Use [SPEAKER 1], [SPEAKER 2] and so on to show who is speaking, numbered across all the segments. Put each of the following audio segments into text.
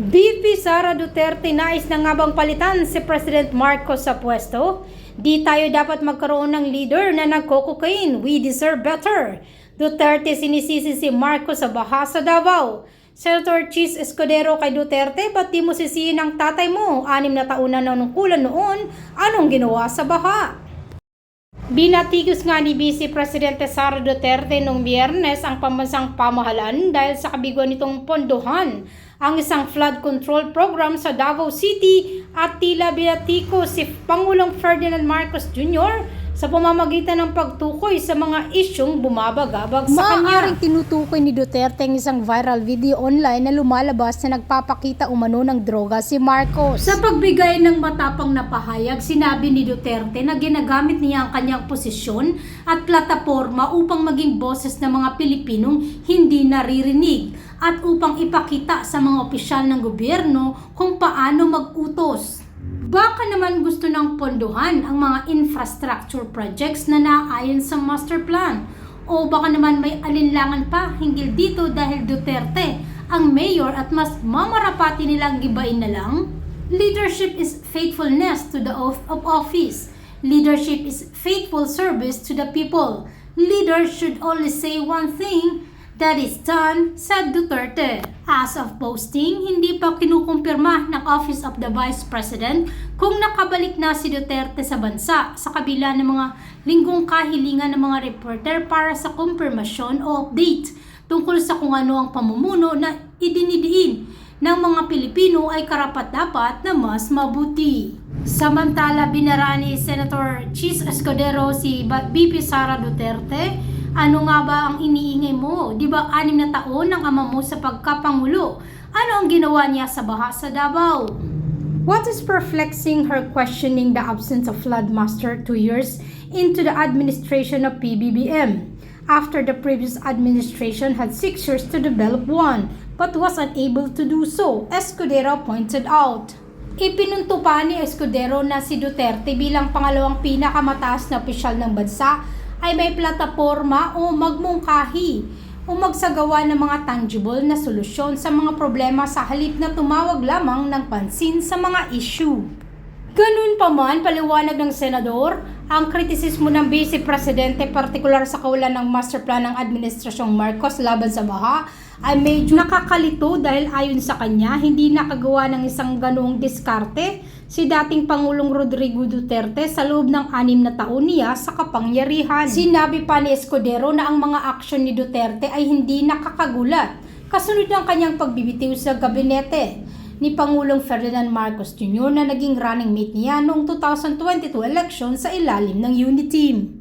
[SPEAKER 1] BP Sara Duterte nais na nga bang palitan si President Marcos sa pwesto? Di tayo dapat magkaroon ng leader na nagko-cocaine. We deserve better. Duterte sinisisi si Marcos sa baha sa Davao. Senator Chis Escudero kay Duterte, ba't di mo sisihin ang tatay mo? Anim na taon na nanungkulan noon, anong ginawa sa baha? Binatigos nga ni Vice Presidente Sara Duterte noong biyernes ang pambansang pamahalaan dahil sa kabiguan nitong pondohan ang isang flood control program sa Davao City at tila binatiko si Pangulong Ferdinand Marcos Jr. sa pamamagitan ng pagtukoy sa mga isyong bumabagabag sa kanya.
[SPEAKER 2] Maaaring tinutukoy ni Duterte ang isang viral video online na lumalabas na nagpapakita umano ng droga si Marcos.
[SPEAKER 1] Sa pagbigay ng matapang na pahayag, sinabi ni Duterte na ginagamit niya ang kanyang posisyon at plataforma upang maging boses ng mga Pilipinong hindi naririnig at upang ipakita sa mga opisyal ng gobyerno kung paano mag-utos. Baka naman gusto ng pondohan ang mga infrastructure projects na naayon sa master plan o baka naman may alinlangan pa hinggil dito dahil Duterte ang mayor at mas mamarapati nilang gibain na lang? Leadership is faithfulness to the oath of office. Leadership is faithful service to the people. Leaders should only say one thing that is done, said Duterte. As of posting, hindi pa kinukumpirma ng Office of the Vice President kung nakabalik na si Duterte sa bansa sa kabila ng mga linggong kahilingan ng mga reporter para sa kumpirmasyon o update tungkol sa kung ano ang pamumuno na idinidiin ng mga Pilipino ay karapat-dapat na mas mabuti. Samantala, binara ni Senator Chis Escudero si BP Sara Duterte ano nga ba ang iniingay mo? Di ba anim na taon ang ama mo sa pagkapangulo? Ano ang ginawa niya sa baha sa Davao? What is perplexing her questioning the absence of Floodmaster two years into the administration of PBBM after the previous administration had six years to develop one but was unable to do so, Escudero pointed out. Ipinunto pa ni Escudero na si Duterte bilang pangalawang pinakamataas na opisyal ng bansa ay may plataforma o magmungkahi o magsagawa ng mga tangible na solusyon sa mga problema sa halip na tumawag lamang ng pansin sa mga issue. Ganun pa man, paliwanag ng senador, ang kritisismo ng Vice Presidente partikular sa kawalan ng master plan ng Administrasyong Marcos laban sa baha ay medyo nakakalito dahil ayon sa kanya, hindi nakagawa ng isang ganoong diskarte si dating Pangulong Rodrigo Duterte sa loob ng anim na taon niya sa kapangyarihan. Sinabi pa ni Escudero na ang mga aksyon ni Duterte ay hindi nakakagulat kasunod ng kanyang pagbibitiw sa gabinete ni Pangulong Ferdinand Marcos Jr. na naging running mate niya noong 2022 election sa ilalim ng Uniteam.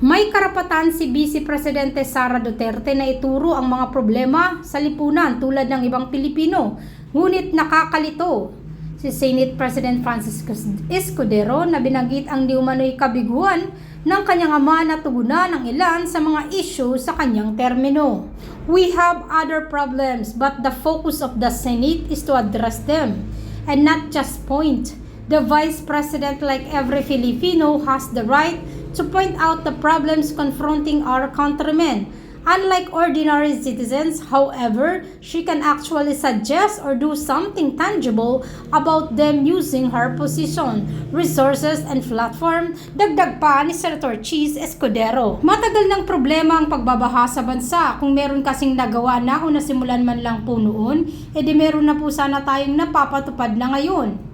[SPEAKER 1] May karapatan si Vice Presidente Sara Duterte na ituro ang mga problema sa lipunan tulad ng ibang Pilipino, ngunit nakakalito si Senate President Francisco Escudero na binanggit ang di umano'y kabiguan ng kanyang ama na tugunan ng ilan sa mga issue sa kanyang termino. We have other problems but the focus of the Senate is to address them and not just point. The Vice President, like every Filipino, has the right to point out the problems confronting our countrymen. Unlike ordinary citizens, however, she can actually suggest or do something tangible about them using her position, resources, and platform, dagdag pa ni Senator Cheese Escudero. Matagal ng problema ang pagbabaha sa bansa. Kung meron kasing nagawa na o nasimulan man lang po noon, edi meron na po sana tayong napapatupad na ngayon.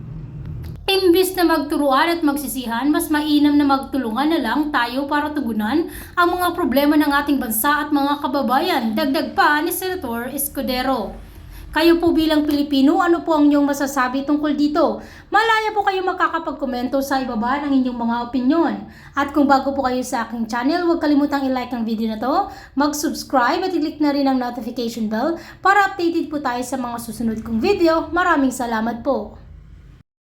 [SPEAKER 1] Imbis na magturuan at magsisihan, mas mainam na magtulungan na lang tayo para tugunan ang mga problema ng ating bansa at mga kababayan. Dagdag pa ni Senator Escudero. Kayo po bilang Pilipino, ano po ang inyong masasabi tungkol dito? Malaya po kayo makakapag-komento sa ibaba ng inyong mga opinyon. At kung bago po kayo sa aking channel, huwag kalimutang i-like ang video na to, mag-subscribe at i-click na rin ang notification bell para updated po tayo sa mga susunod kong video. Maraming salamat po!